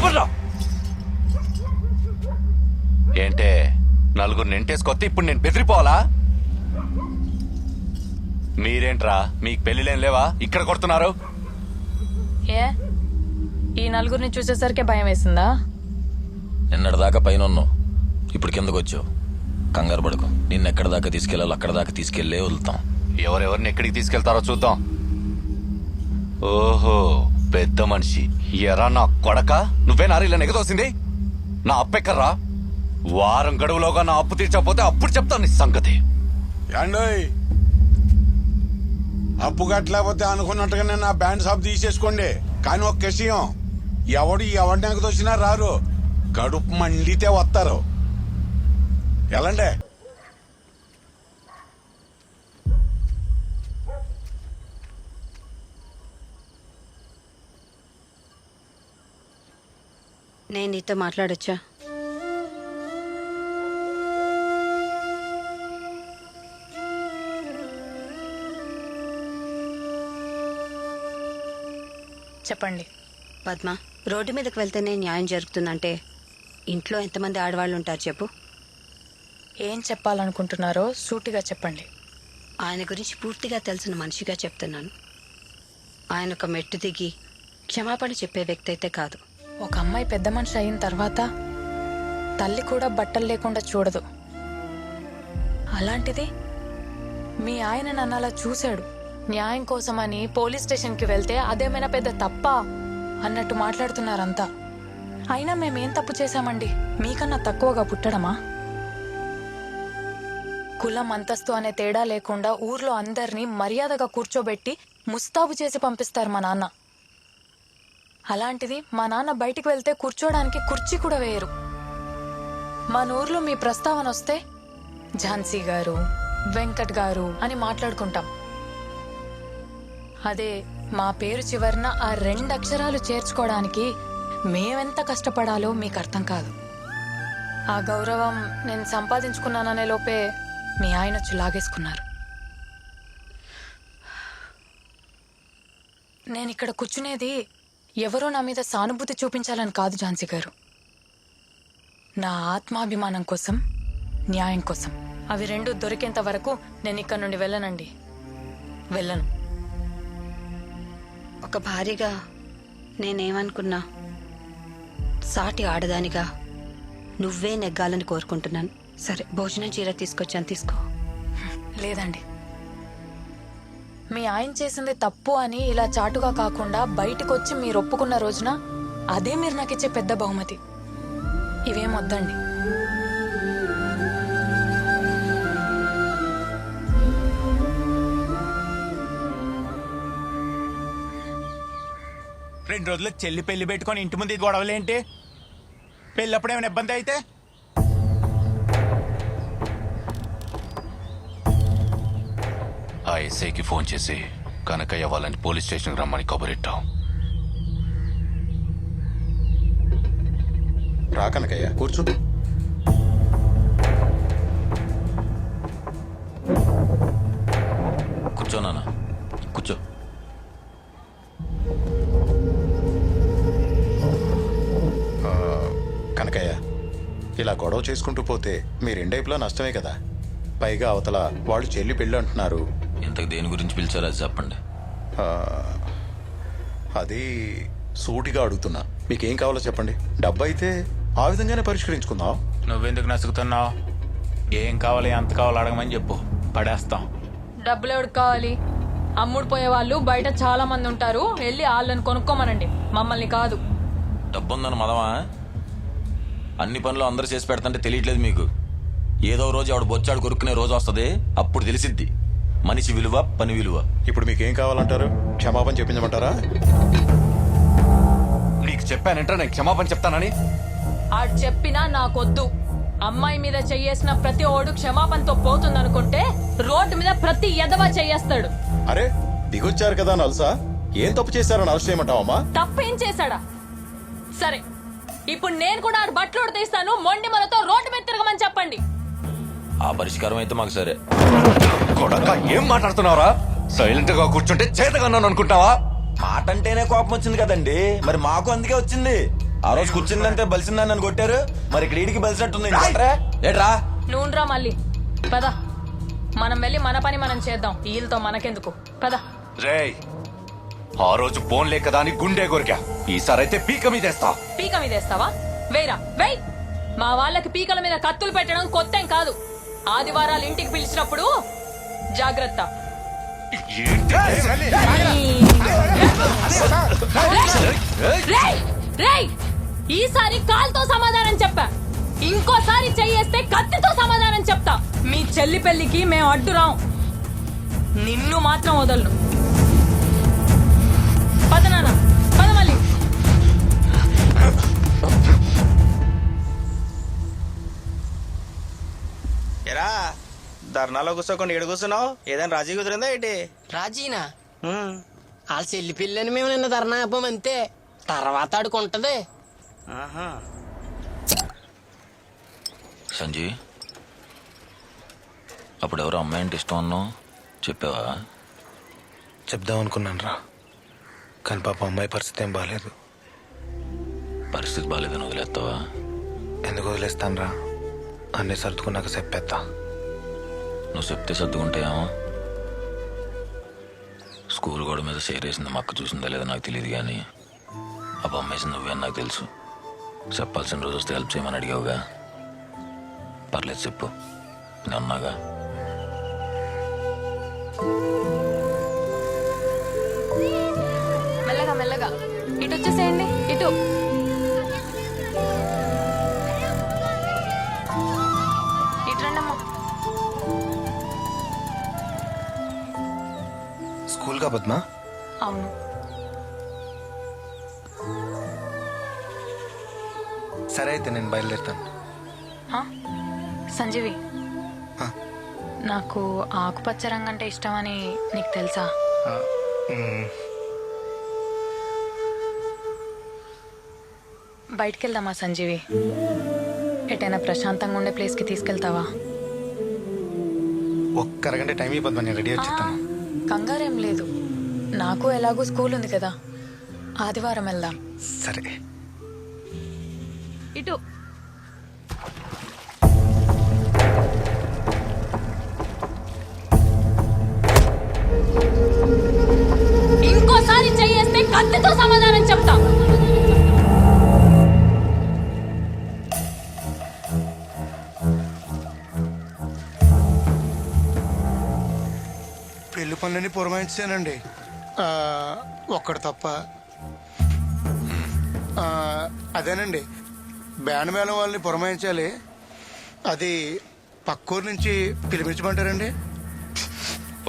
లోపల ఏంటే నలుగురు నెంటేసుకొస్తే ఇప్పుడు నేను బెదిరిపోవాలా? మీరేంట్రా మీకు పెళ్ళిలేం లేవా? ఇక్కడ కొడుతున్నారు. ఏ? ఈ నలుగురిని చూసేసరికి భయం వేసిందా? నిన్నటిదాకా పైన ఉన్నావు ఇప్పుడు కిందకు వచ్చావు కంగారు పడుకో. నిన్ను ఎక్కడ దాకా తీసుకెళ్ళాలి అక్కడ దాకా తీసుకెళ్ళే వదులుతాం. ఎవరెవరిని ఎక్కడికి తీసుకెళ్తారో చూద్దాం. ఓహో. పెద్ద మనిషి. ఎరా నా కొడక? నువ్వే ఇలా నెగదోసింది నా అప్పెక్కర్రా వారం గడువులోగా నా అప్పు తీర్చకపోతే అప్పుడు చెప్తాను నీ సంగతి. ఏండోయ్ అప్పు కట్టలేకపోతే అనుకున్నట్టుగానే నా బ్యాండ్ షాప్ తీసేసుకోండి. కానీ ఒక విషయం ఎవడు ఎవడి నెగదొచ్చినా రారు. కడుపు మండితే వస్తారు. ఎలాండే? నేను నీతో మాట్లాడొచ్చా? చెప్పండి. పద్మ రోడ్డు మీదకి వెళ్తేనే న్యాయం జరుగుతుందంటే ఇంట్లో ఎంతమంది ఆడవాళ్ళు ఉంటారు చెప్పు? ఏం చెప్పాలనుకుంటున్నారో సూటిగా చెప్పండి. ఆయన గురించి పూర్తిగా తెలిసిన మనిషిగా చెప్తున్నాను. ఆయన ఒక మెట్టు దిగి క్షమాపణ చెప్పే వ్యక్తి అయితే కాదు. ఒక అమ్మాయి పెద్ద మనిషి అయిన తర్వాత తల్లి కూడా బట్టలు లేకుండా చూడదు. అలాంటిది మీ ఆయన నన్ను అలా చూశాడు. న్యాయం కోసమని పోలీస్ స్టేషన్కి వెళ్తే అదేమైనా పెద్ద తప్ప? అన్నట్టు మాట్లాడుతున్నారంతా. అయినా మేమేం తప్పు చేశామండి? మీకన్నా తక్కువగా పుట్టడమా? కులం అంతస్తు అనే తేడా లేకుండా ఊర్లో అందరినీ మర్యాదగా కూర్చోబెట్టి ముస్తాబు చేసి పంపిస్తారు మా నాన్న. అలాంటిది మా నాన్న బయటికి వెళ్తే కూర్చోడానికి కుర్చీ కూడా వేయరు. మా ఊర్లో మీ ప్రస్తావన వస్తే ఝాన్సీ గారు వెంకట్ గారు అని మాట్లాడుకుంటాం. అదే మా పేరు చివరన ఆ రెండు అక్షరాలు చేర్చుకోవడానికి మేమెంత కష్టపడాలో మీకు అర్థం కాదు. ఆ గౌరవం నేను సంపాదించుకున్నాననే లోపే మీ ఆయన వచ్చి లాగేసుకున్నారు. నేను ఇక్కడ కూర్చునేది ఎవరో నా మీద సానుభూతి చూపించాలని కాదు ఝాన్సీ గారు. నా ఆత్మాభిమానం కోసం న్యాయం కోసం. అవి రెండు దొరికేంత వరకు నేను ఇక్కడ నుండి వెళ్ళనండి. వెళ్ళను. ఒక భార్యగా నేనేమనుకున్నా సాటి ఆడదానిగా నువ్వే నెగ్గాలని కోరుకుంటున్నాను. సరే భోజనం చీర తీసుకొచ్చాను తీసుకో. లేదండి. మీ ఆయన చేసింది తప్పు అని ఇలా చాటుగా కాకుండా బయటకు వచ్చి మీరు ఒప్పుకున్న రోజున అదే మీరు నాకు ఇచ్చే పెద్ద బహుమతి. ఇవేం వద్దండి. రెండు రోజులు చెల్లి పెళ్ళి పెట్టుకొని ఇంటి ముందు గొడవలేంటి? పెళ్ళప్పుడు ఏమైనా ఇబ్బంది అయితే? ఆ ఎస్ఐకి ఫోన్ చేసి కనకయ్య వాళ్ళని పోలీస్ స్టేషన్కి రమ్మని కబురెట్టాం. రా కనకయ్య కూర్చో. కూర్చో నాన్న కూర్చో. కనకయ్య ఇలా గొడవ చేసుకుంటూ పోతే మీ రెండైపులా నష్టమే కదా. పైగా అవతల వాళ్ళు చెల్లి పెళ్ళి అంటున్నారు. ఇంతకు దేని గురించి పిలిచారో అది చెప్పండి. ఆ, అది సూటిగా అడుగుతున్నా. మీకేం కావాలో చెప్పండి. డబ్బు అయితే ఆ విధంగానే పరిష్కరించుకుందాం. నువ్వెందుకు నసుకుతున్నావు? ఏం కావాలి ఎంత కావాలి అడగమని చెప్పు. పడేస్తాం. డబ్బులు ఎవరికి కావాలి? అమ్ముడు పోయే వాళ్ళు బయట చాలా మంది ఉంటారు. వెళ్ళి వాళ్ళని కొనుక్కోమనండి. మమ్మల్ని కాదు. డబ్బు ఉందని మదమా? అన్ని పనులు అందరూ చేసి పెడతంటే తెలియట్లేదు మీకు. ఏదో రోజు ఆవిడ బొచ్చాడు కొరుక్కునే రోజు వస్తుంది. అప్పుడు తెలిసిద్ది. మనిషి విలువ పని విలువ. ఇప్పుడు మీకేం కావాలంటారు? క్షమాపణ చెప్పించమంటారా? నీకు చెప్పానంటే నేను క్షమాపణ చెప్తానని. ఆడు చెప్పినా నాకొద్దు. అమ్మాయి మీద చెయ్యేసిన ప్రతి ఓడు క్షమాపణతో పోతుందనుకుంటే రోడ్డు మీద ప్రతి ఎదవ చెయ్యేస్తాడు అరే దిగొచ్చారు కదా నల్సా? ఏం తప్పు చేశారని అరెస్ట్ చేయమంటావమ్మా? తప్పేం చేశాడా? సరే ఇప్పుడు నేను కూడా ఆడు బట్టలు తీస్తాను మొండి మనతో రోడ్డు మీద తిరగమని చెప్పండి. ఆ పరిష్కారం అయితే మాకు సరే. కొడక ఏం మాట్లాడుతున్నావురా? సైలెంట్గా కూర్చుంటే చేతగన్నాను అనుకుంటావా? మాట అంటేనే కోపం వచ్చింది కదండి. మరి మాకు అందుకే వచ్చింది. ఆ రోజు కూర్చుందంటే బలిసిందని నన్ను కొట్టారు. మరి ఇక్కడ ఈడికి బలిసినట్టుంది ఏట్రా? నూనెరా మళ్ళీ. పద. మనం వెళ్ళి మన పని మనం చేద్దాం. వీళ్ళతో మనకెందుకు? పద. రేయ్! ఆ రోజు ఫోన్ లేక దాని గుండె కొరికా. ఈసారి అయితే పీక మీదేస్తా పీక మీద వేస్తావా? వేరా వేయ్! మా వాళ్ళకి పీకల మీద కత్తులు పెట్టడం కొత్తేం కాదు. ఆదివారాలు ఇంటికి పిలిచినప్పుడు జాగ్రత్త! ఈసారి కాల్తో సమాధానం చెప్పా ఇంకోసారి చెయ్యేస్తే కత్తితో సమాధానం చెప్తా మీ చెల్లి పెళ్ళికి మేము అడ్డు రాం నిన్ను మాత్రం వదలను పద ధర్నాలో కూర్చోకుండా ఏడు కూర్చున్నావు? ఏదైనా రాజీ కుదిరిందా ఏంటి? రాజీనా? ఉమ్. వాళ్ళ చెల్లి పిల్లని మేము నిన్న ధర్నా ఆపాం అంతే. తర్వాత ఆడుకుంటది ఆహా. సంజయ్ అప్పుడు ఎవరు అమ్మాయి అంటే ఇష్టం అన్నావు చెప్పావా? చెప్దాం అనుకున్నాను రా. కానీ పాప అమ్మాయి పరిస్థితి ఏం బాగాలేదు పరిస్థితి బాగాలేదని వదిలేస్తావా? ఎందుకు వదిలేస్తాను రా? అన్నీ సర్దుకున్నాక చెప్పేస్తా. నువ్వు చెప్తే సర్దుకుంటాయేమో. స్కూల్ గోడ మీద చేరేసింది మక్క అక్క చూసిందా లేదా నాకు తెలియదు కానీ ఆ బొమ్మేసి నువ్వే అని నాకు తెలుసు. చెప్పాల్సిన రోజు వస్తే హెల్ప్ చేయమని అడిగావుగా. పర్లేదు చెప్పు నేను అన్నాగా మెల్లగా మెల్లగా. ఇటు వచ్చేసేయండి ఇటు. స్కూల్ కా పద్మా? అవును. సరే అయితే నేను బయలుదేరుతాను? సంజీవి? నాకు ఆకుపచ్చ రంగు అంటే ఇష్టమని నీకు తెలుసా? బయటికి వెళ్దామా సంజీవి? ఎటైనా ప్రశాంతంగా ఉండే ప్లేస్కి తీసుకెళ్తావా? ఒక్క అరగంట టైం పద్మా నేను రెడీ వచ్చేస్తాను. కంగారేం లేదు. నాకు ఎలాగో స్కూల్ ఉంది కదా. ఆదివారం వెళ్దాం. సరే. పనులని పురమాయించానండి ఒక్కడు తప్ప. ఆ, అదేనండి. బ్యాండ్ మేళం వాళ్ళని పురమాయించాలి. అది పక్కూరు నుంచి పిలిపించమంటారండి?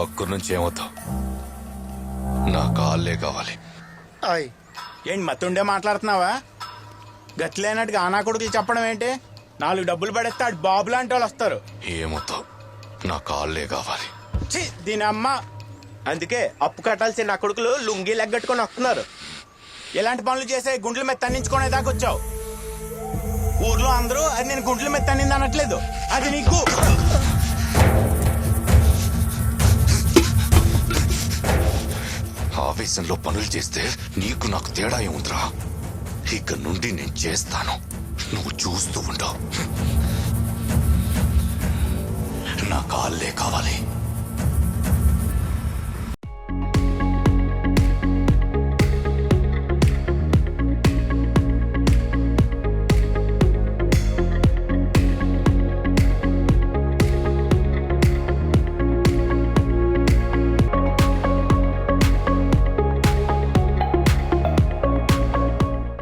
పక్కూరు నుంచి ఏమవుతావు? నా కాళ్ళే కావాలి. ఆయ్. ఏంటి మత్తుండే మాట్లాడుతున్నావా? గట్లేనట్టుగా ఆనా కొడుకులు చెప్పడం ఏంటి? నాలుగు డబ్బులు పడేస్తే ఆడు బాబు లాంటి వాళ్ళు వస్తారు. ఏమవుతావు? నా కాళ్ళే కావాలి. దీని అమ్మ అందుకే అప్పు కట్టాల్సిన నా కొడుకులు లుంగీ లెగ్గట్టుకొని వస్తున్నారు. ఎలాంటి పనులు చేసే గుండ్ల మీద తన్నించుకునే దాకా వచ్చావు? ఊర్లో అందరూ అది నేను గుండ్ల మీద తన్నింది అనట్లేదు. అది నీకు. ఆవేశంలో పనులు చేస్తే నీకు నాకు తేడా ఏముందిరా? ఇక నుండి నేను చేస్తాను. నువ్వు చూస్తూ ఉండవు. నా కాళ్ళే కావాలి.